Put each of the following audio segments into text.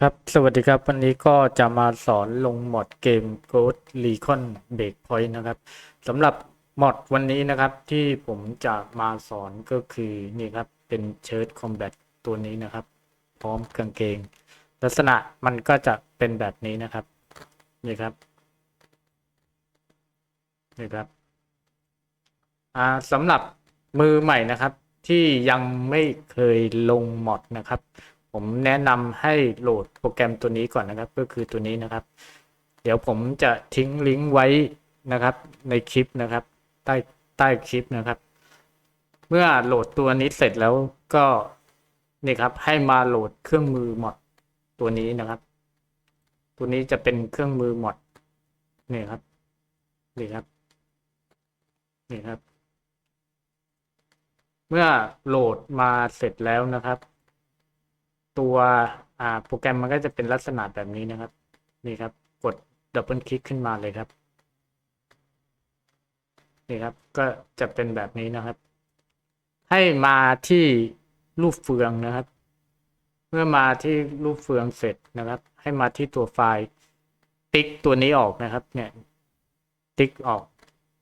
ครับ สวัสดีครับ วันนี้ก็จะมาสอนลงมอดเกม Ghost Recon Breakpoint นะครับสำหรับมอดวันนี้นะครับที่ผมจะมาสอนก็คือนี่ครับ เป็นเชิร์ตคอมแบทตัวนี้นะครับ พร้อมกางเกง ลักษณะมันก็จะเป็นแบบนี้นะครับ นี่ครับ นี่ครับอ่าสำหรับมือใหม่นะครับที่ยังไม่เคยลงมอดนะครับ ผมแนะนำให้โหลดโปรแกรมตัวนี้ก่อนนะครับ ก็คือตัวนี้นะครับ เดี๋ยวผมจะทิ้งลิงก์ไว้นะครับ ในคลิปนะครับ ใต้ใต้คลิปนะครับ เมื่อโหลดตัวนี้เสร็จแล้วก็นี่ครับให้มาโหลดเครื่องมือมอดตัวนี้นะครับ ตัวนี้จะเป็นเครื่องมือมอดนี่ครับนี่ครับนี่ครับ เมื่อโหลดมาเสร็จแล้วนะครับ ตัวโปรแกรมมันก็จะเป็นลักษณะแบบนี้นะครับ นี่ครับ กดดับเบิลคลิกขึ้นมาเลยครับ นี่ครับ ก็จะเป็นแบบนี้นะครับ ให้มาที่รูปเฟืองนะครับ เมื่อมาที่รูปเฟืองเสร็จนะครับ ให้มาที่ตัวไฟล์ ติ๊กตัวนี้ออกนะครับ เนี่ย ติ๊กออก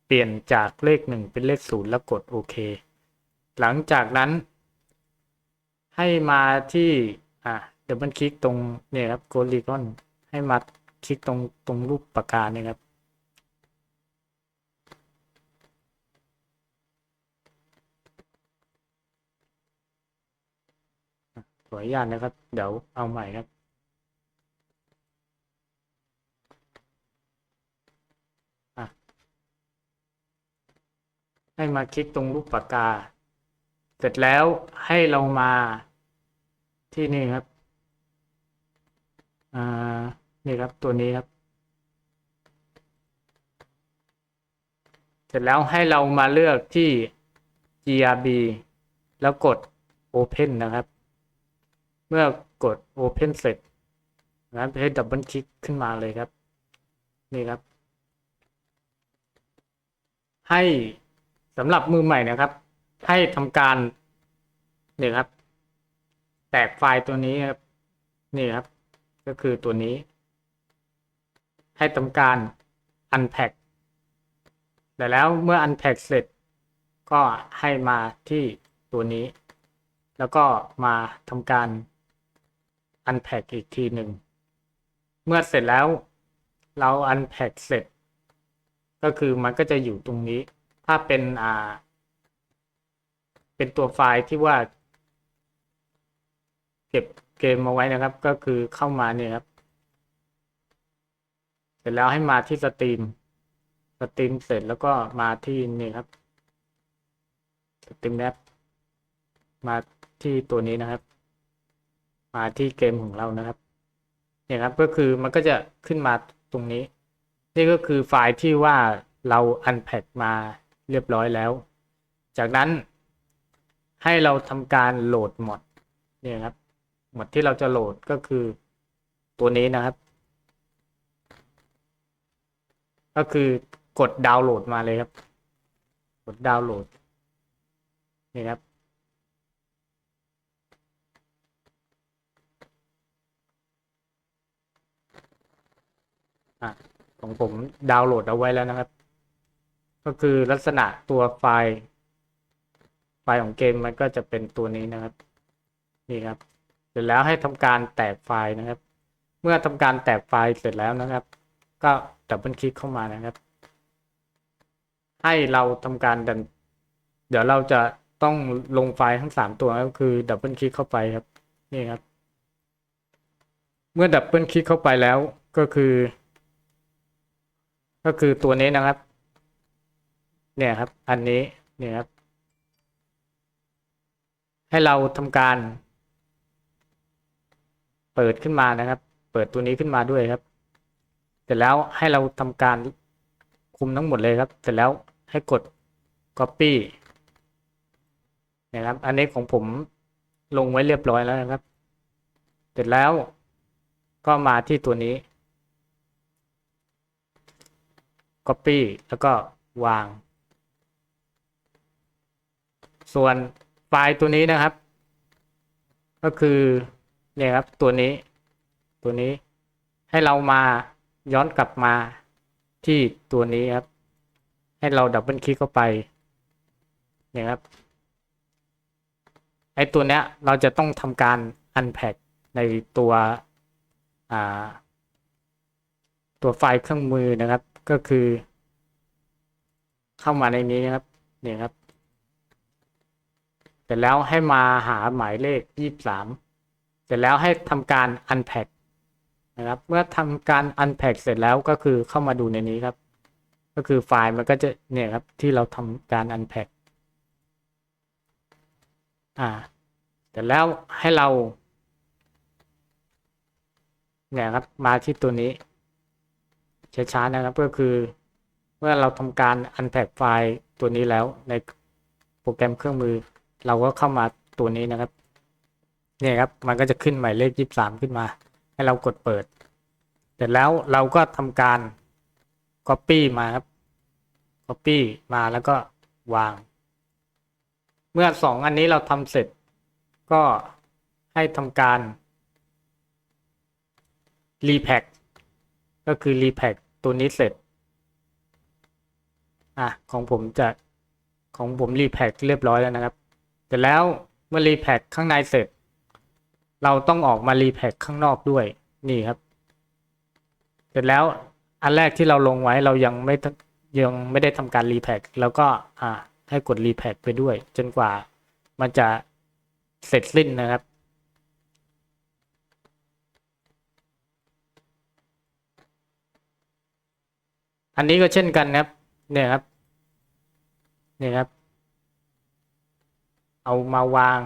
เปลี่ยนจากเลขหนึ่งเป็นเลขศูนย์แล้วกดโอเค หลังจากนั้น ให้มาที่อ่าเดี๋ยวมันคลิกตรงเนี่ยครับโกลีกอนให้มาคลิกตรงตรงรูปปากกาเนี่ยครับขออนุญาตนะครับ เดี๋ยวเอาใหม่ครับอะให้มาคลิกตรงรูปปากกา เสร็จแล้วให้เรามาที่นี่ครับอ่านี่ครับตัวนี้ครับ เสร็จแล้วให้เรามาเลือกที่ grb แล้วกด open นะครับ เมื่อกด open เสร็จนะครับให้ดับเบิลคลิกขึ้นมาเลยครับ นี่ครับ ให้สำหรับมือใหม่นะครับ ให้ทำการนี่ครับ แตกไฟล์ตัวนี้ครับ นี่ครับ ก็คือตัวนี้ ให้ทำการ unpack แต่แล้วเมื่อ unpack เสร็จ ก็ให้มาที่ตัวนี้ แล้วก็มาทำการ unpack อีกทีหนึ่ง เมื่อเสร็จแล้วเรา unpack เสร็จ ก็คือมันก็จะอยู่ตรงนี้ ถ้าเป็นอ่า เป็นตัวไฟล์ที่ว่า เก็บเกมมาไว้นะครับ ก็คือเข้ามาเนี่ยครับ เสร็จแล้วให้มาที่สตรีมสตรีมเสร็จแล้วก็มาที่นี่ครับสตรีมแอปมาที่ตัวนี้นะครับ มาที่เกมของเรานะครับเนี่ยครับก็คือมันก็จะขึ้นมาตรงนี้ นี่ก็คือไฟล์ที่ว่าเรา unpack มาเรียบร้อยแล้ว จากนั้น ให้เราทำการโหลดหมดเนี่ยครับหมดที่เราจะโหลดก็คือตัวนี้นะครับ ก็คือกดดาวน์โหลดมาเลยครับ กดดาวน์โหลดนี่ครับอะของผมดาวน์โหลดเอาไว้แล้วนะครับ ก็คือลักษณะตัวไฟล์ ไฟล์ของเกมมันก็จะเป็นตัวนี้นะครับนี่ครับเสร็จแล้วให้ทำการแตกไฟล์นะครับ เมื่อทำการแตกไฟล์เสร็จแล้วนะครับ ก็ดับเบิลคลิกเข้ามานะครับ ให้เราทำการดันเดี๋ยวเราจะต้องลงไฟล์ทั้งสามตัวก็คือดับเบิลคลิกเข้าไปครับนี่ครับ เมื่อดับเบิลคลิกเข้าไปแล้วก็คือ ก็คือตัวนี้นะครับ เนี่ยครับ อันนี้เนี่ยครับ ให้เราทำการ เปิดขึ้นมานะครับ เปิดตัวนี้ขึ้นมาด้วยครับ เสร็จแล้วให้เราทำการคุมทั้งหมดเลยครับ เสร็จแล้วให้กด copy นะครับ อันนี้ของผมลงไว้เรียบร้อยแล้วนะครับ เสร็จแล้วก็มาที่ตัวนี้ copy แล้วก็วาง ส่วน ไฟล์ตัวนี้นะครับ ก็คือเนี่ยครับตัวนี้ ตัวนี้ให้เรามาย้อนกลับมาที่ตัวนี้ครับ ให้เราดับเบิลคลิกเข้าไปเนี่ยครับไอตัวเนี้ยเราจะต้องทำการ unpack ในตัวอ่าตัวไฟล์เครื่องมือนะครับ ก็คือ เข้ามาในนี้นะครับเนี่ยครับ ร็จแล้วให้มาหาหมายเลขยี่สามเสร็จแล้วให้ทำการ unpack นะครับ เมื่อทำการ unpack เสร็จแล้วก็คือเข้ามาดูในนี้ครับ ก็คือไฟล์มันก็จะเนี่ยครับที่เราทำการ unpack อ่าเสร็จแล้วให้เรา เนี่ยครับมาที่ตัวนี้ช้าๆนะครับก็คือเมื่อเราทำการ unpack ไฟล์ตัวนี้แล้วในโปรแกรมเครื่องมือ เราก็เข้ามาตัวนี้นะครับเนี่ยครับมันก็จะขึ้นหมายเลขยี่สามขึ้นมา ให้เรากดเปิด เสร็จแล้วเราก็ทำการ copy มาครับ copy มาแล้วก็วาง เมื่อสองอันนี้เราทำเสร็จ ก็ให้ทำการ repack ก็คือ repack ตัวนี้เสร็จอะของผมจะของผม repack เรียบร้อยแล้วนะครับ แต่แล้วเมื่อ repack ข้างในเสร็จ เราต้องออกมา repack ข้างนอกด้วยนี่ครับ เสร็จแล้วอันแรกที่เราลงไว้เรายังไม่ยังไม่ได้ทำการ repack แล้วก็อ่าให้กด repack ไปด้วย จนกว่ามันจะเสร็จสิ้นนะครับอันนี้ก็เช่นกันครับ เนี่ยครับ เนี่ยครับ เอามาวาง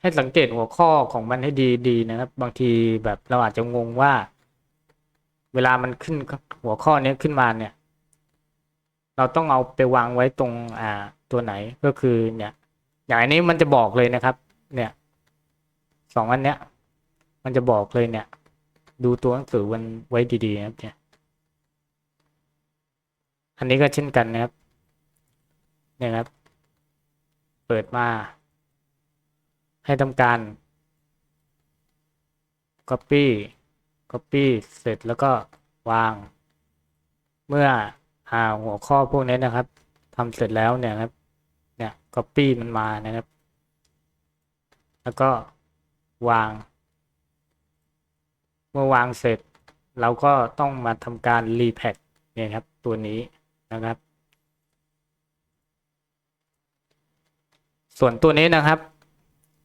ให้สังเกตหัวข้อของมันให้ดีๆนะครับ บางทีแบบเราอาจจะงงว่า เวลามันขึ้นหัวข้อนี้ขึ้นมาเนี่ย เราต้องเอาไปวางไว้ตรงอ่าตัวไหนก็คือเนี่ย อย่างอันนี้มันจะบอกเลยนะครับ เนี่ยสองอันเนี้ย มันจะบอกเลยเนี่ย ดูตัวหนังสือมันไว้ดีๆนะครับเนี่ยอันนี้ก็เช่นกันนะครับเนี่ยครับ ปิดมา ให้ทำการ copy copy เสร็จแล้วก็วาง เมื่อหาหัวข้อพวกนี้นะครับทำเสร็จแล้วเนี่ยครับ เนี่ย copy มันมานะครับ แล้วก็วาง เมื่อวางเสร็จ เราก็ต้องมาทำการ repack เนี่ยครับ ตัวนี้นะครับ ส่วนตัวนี้นะครับ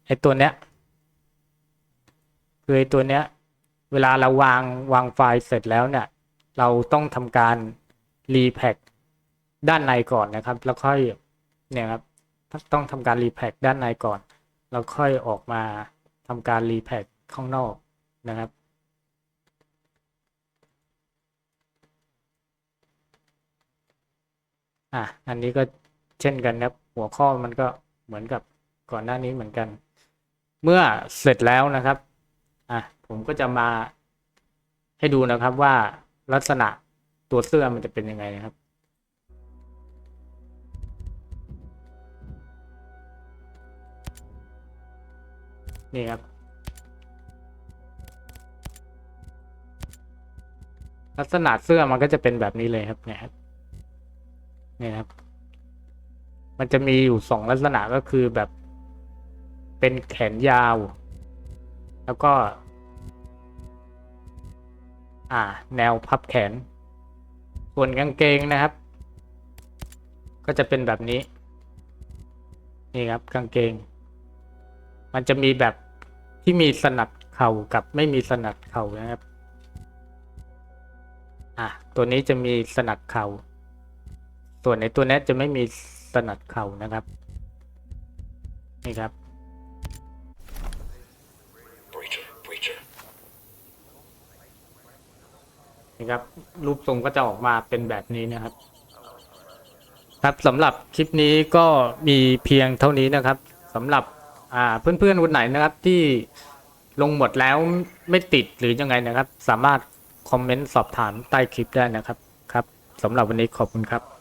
ไอตัวเนี้ยคือไอตัวเนี้ย เวลาเราวางวางไฟล์เสร็จแล้วเนี่ย เราต้องทำการ repack ด้านในก่อนนะครับ แล้วค่อยเนี่ยครับต้องทำการ repack ด้านในก่อน แล้วค่อยออกมาทำการ repack ข้างนอกนะครับอะอันนี้ก็เช่นกันนะครับหัวข้อมันก็ เหมือนกับก่อนหน้านี้เหมือนกัน เมื่อเสร็จแล้วนะครับอะผมก็จะมาให้ดูนะครับว่าลักษณะตัวเสื้อมันจะเป็นยังไงนะครับนี่ครับ ลักษณะเสื้อมันก็จะเป็นแบบนี้เลยครับเนี่ยครับนี่ครับ มันจะมีอยู่สองลักษณะก็คือแบบเป็นแขนยาว แล้วก็ อ่า แนวพับแขน ส่วนกางเกงนะครับ ก็จะเป็นแบบนี้ นี่ครับกางเกง มันจะมีแบบที่มีสนัดเข่ากับไม่มีสนัดเข่านะครับ อะตัวนี้จะมีสนัดเข่า ส่วนในตัวนี้จะไม่มีส นัดเข่านะครับ นี่ครับ Breacher, breacher. นี่ครับ รูปทรงก็จะออกมาเป็นแบบนี้นะครับ ครับสำหรับคลิปนี้ก็มีเพียงเท่านี้นะครับสำหรับอ่าเพื่อนๆคนไหนนะครับที่ลงหมดแล้วไม่ติดหรือยังไงนะครับ สามารถคอมเมนต์สอบถามใต้คลิปได้นะครับครับสำหรับวันนี้ขอบคุณครับ